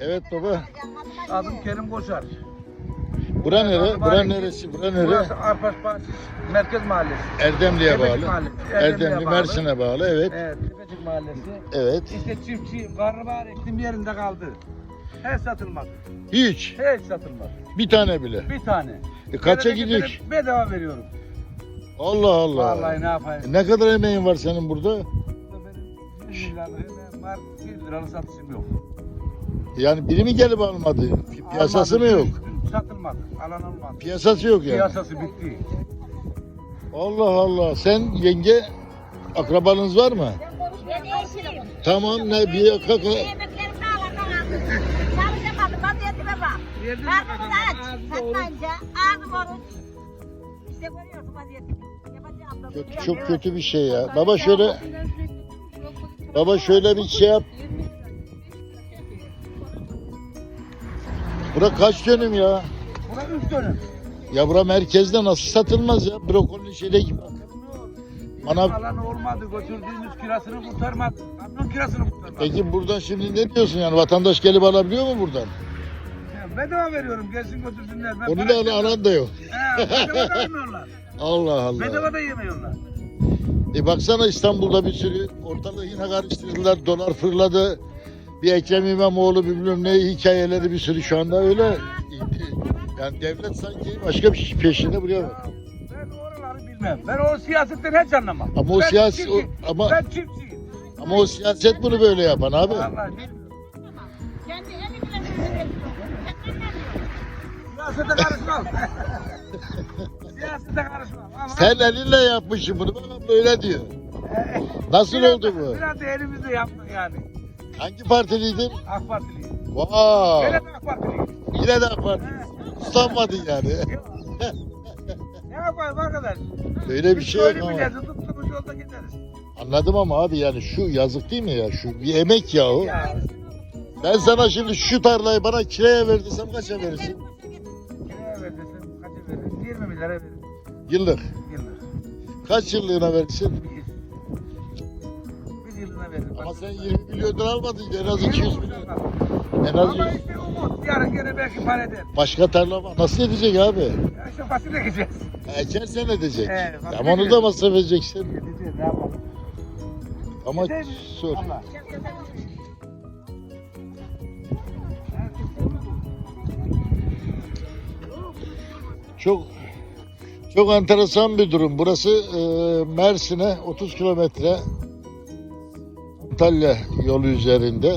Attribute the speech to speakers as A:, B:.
A: Evet baba.
B: Adım Kerim Koşar.
A: Bura nere? Bura neresi? Bura nere?
B: Burası Arpaş Bahçesi Merkez Mahallesi.
A: Erdemli'ye
B: Tepecik
A: bağlı.
B: Mahallesi.
A: Erdemli,
B: Erdemli'ye bağlı.
A: Mersin'e bağlı. Evet.
B: Evet, Tepecik Mahallesi.
A: Evet.
B: İşte çiftçiyim, karnabahar ektim yerinde kaldı. Hiç satılmaz.
A: Hiç.
B: Hiç satılmaz.
A: Bir tane bile.
B: Bir tane.
A: E kaça gidiyor?
B: Bedava veriyorum.
A: Allah Allah.
B: Vallahi ne yapayım.
A: E Ne kadar emeğin var senin burada?
B: Benim 100 liralık hemen var, 1 liralık satışım yok.
A: Yani biri mi gelip almadı? Piyasası mı
B: Almadı,
A: yok?
B: Satılmadı, alan olmadı.
A: Piyasası yok yani.
B: Piyasası bitti.
A: Allah Allah. Sen yenge akrabanız var mı?
C: Ben.
A: Tamam ne bir kaka.
C: Yemeklerim dağlardan aldım. Çalışamadım, vaziyetime bak. Karnımız aç. Satmayınca ağzım oruç. İşte görüyorsun vaziyetimi. Yapacağım da
A: Kötü,
C: duruyorum,
A: çok kötü bir şey ya. Baba şöyle Baba şöyle bir şey yap. Bura kaç dönüm ya?
B: Buna 3 dönüm.
A: Ya bura merkezde nasıl satılmaz ya? Brokolinin şeyde gibi. Manav.
B: Alanı olmadı, götürdüğümüz kirasını kurtarmadı. Kamyon kirasını kurtarmadı.
A: Peki buradan şimdi ne diyorsun yani? Vatandaş gelip alabiliyor mu buradan?
B: Ya Bedava veriyorum, gelsin götürsünler. Ben
A: Onu da alan da yok.
B: He, bedava da yemiyorlar.
A: Allah Allah.
B: Bedava da yemiyorlar.
A: E baksana İstanbul'da bir sürü ortalığı yine karıştırdılar. Dolar fırladı. Bir Ekrem İmamoğlu bilmem ne hikayeleri bir sürü şu anda öyle. Yani devlet sanki başka bir şey peşinde buraya bak.
B: Ben oraları bilmem. Ben o siyasetten hiç anlamam.
A: Ama o
B: ben
A: o- ama-
B: Ben çiftçiyim.
A: Ama o siyaset bunu böyle yapan abi.
B: Vallahi bilmiyorum.
C: Kendi elimle sözü
B: Siyasete karışmam. Siyasete karışmam. Ama
A: Sen elinle yapmışsın bunu. Bak abla öyle diyor. Nasıl
B: biraz-
A: oldu bu?
B: Biraz da elimizle yaptık yani.
A: Hangi partiliydin?
B: AK Partiliyim.
A: Vay.
B: Gene de AK Partiliyim.
A: Yine de AK Parti. Uslanmadın yani.
B: ne yapayım arkadaş?
A: Öyle bir
B: Biz
A: şey yok ama.
B: milleti tuttuğumuz yolda gideriz.
A: Anladım ama abi yani şu yazık değil mi ya? Şu bir emek ya o.
B: Ya
A: Ben sana şimdi şu tarlayı bana kiraya ver desem kaça verirsin?
B: kiraya ver desem kaça veririm? 20 bin lira veririm.
A: Yıllık.
B: Yıllık.
A: Kaç yıllığına verirsin?
B: Yıllığına veririm.
A: Ama sen 20 milyon lira almadın en az 200 milyon. En az
B: Ama
A: 100.
B: işte umut. Yarın gene belki para eder.
A: Başka tarla var. Nasıl edecek abi?
B: Ya işte fasulye ekeceğiz.
A: Ekersen edecek.
B: Fasulye
A: Ama onu da
B: ekeceğiz.
A: masraf edeceksin.
B: Edeceğiz ne yapalım.
A: Ama
B: Edeceğiz.
A: sor.
B: Allah.
A: Çok çok enteresan bir durum. Burası e, Mersin'e 30 kilometre Antalya yolu üzerinde.